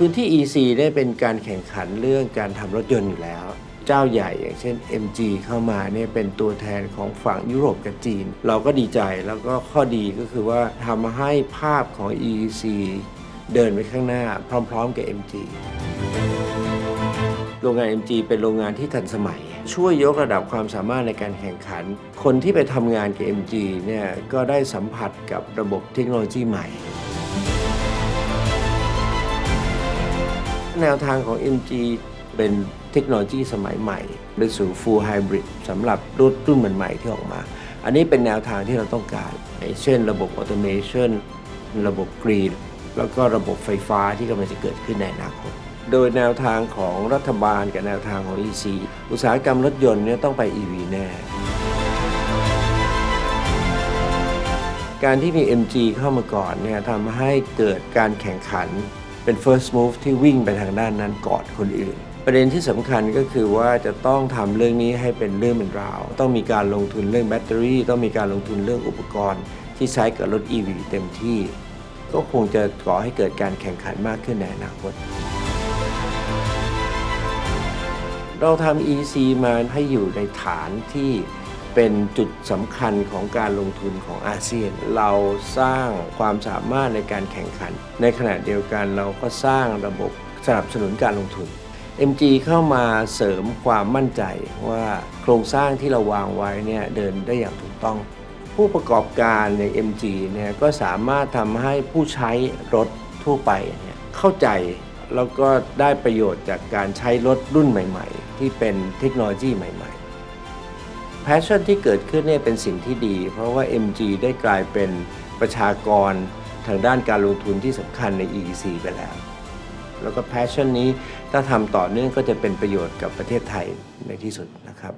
พื้นที่ EC ได้เป็นการแข่งขันเรื่องการทำรถยนต์อยู่แล้ว เจ้าใหญ่อย่างเช่น MG เข้ามาเนี่ยเป็นตัวแทนของฝั่งยุโรปกับจีน เราก็ดีใจแล้วก็ข้อดีก็คือว่าทำให้ภาพของ EC เดินไปข้างหน้าพร้อมๆกับ MG โรงงาน MG เป็นโรงงานที่ทันสมัย ช่วยยกระดับความสามารถในการแข่งขัน คนที่ไปทำงานกับ MG เนี่ยก็ได้สัมผัสกับระบบเทคโนโลยีใหม่ แนวทางของ MG เป็นเทคโนโลยีสมัยใหม่ไปสู่ Full Hybrid สำหรับรถรุ่นใหม่ๆที่ออกมา อันนี้เป็นแนวทางที่เราต้องการ เช่นระบบ Automation ระบบ Green แล้วก็ระบบไฟฟ้าที่กำลังจะเกิดขึ้นในอนาคต โดยแนวทางของรัฐบาลกับแนวทางของ EC อุตสาหกรรมรถยนต์เนี่ยต้องไป EV แน่การที่มี MG เข้ามาก่อนเนี่ยทำให้เกิดการแข่งขัน เป็น first move ที่วิ่งไปทางด้านนั้นก่อนคนอื่น ประเด็นที่สำคัญก็คือว่าจะต้องทำเรื่องนี้ให้เป็นเรื่องเป็นราว ต้องมีการลงทุนเรื่องแบตเตอรี่ ต้องมีการลงทุนเรื่องอุปกรณ์ ที่ใช้กับรถ EV เต็มที่ ก็คงจะก่อให้เกิดการแข่งขันมากขึ้นในอนาคตเราทำ EC มาให้อยู่ในฐานที่ เป็นจุดสำคัญของการลงทุนของอาเซียน เราสร้างความสามารถในการแข่งขัน ในขณะเดียวกันเราก็สร้างระบบสนับสนุนการลงทุน MG เข้ามาเสริมความมั่นใจว่าโครงสร้างที่เราวางไว้เนี่ยเดินได้อย่างถูกต้อง ผู้ประกอบการใน MG เนี่ยก็สามารถทำให้ผู้ใช้รถทั่วไปเนี่ยเข้าใจแล้วก็ได้ประโยชน์จากการใช้รถรุ่นใหม่ ๆ ที่เป็นเทคโนโลยีใหม่ ๆ แพชชั่นที่เกิดขึ้นเนี่ยเป็นสิ่งที่ดี เพราะว่า MG ได้กลายเป็นประชากรทางด้านการลงทุนที่สำคัญใน EEC ไปแล้ว แล้วก็แพชชั่นนี้ถ้าทำต่อเนื่องก็จะเป็นประโยชน์กับประเทศไทยในที่สุดนะครับ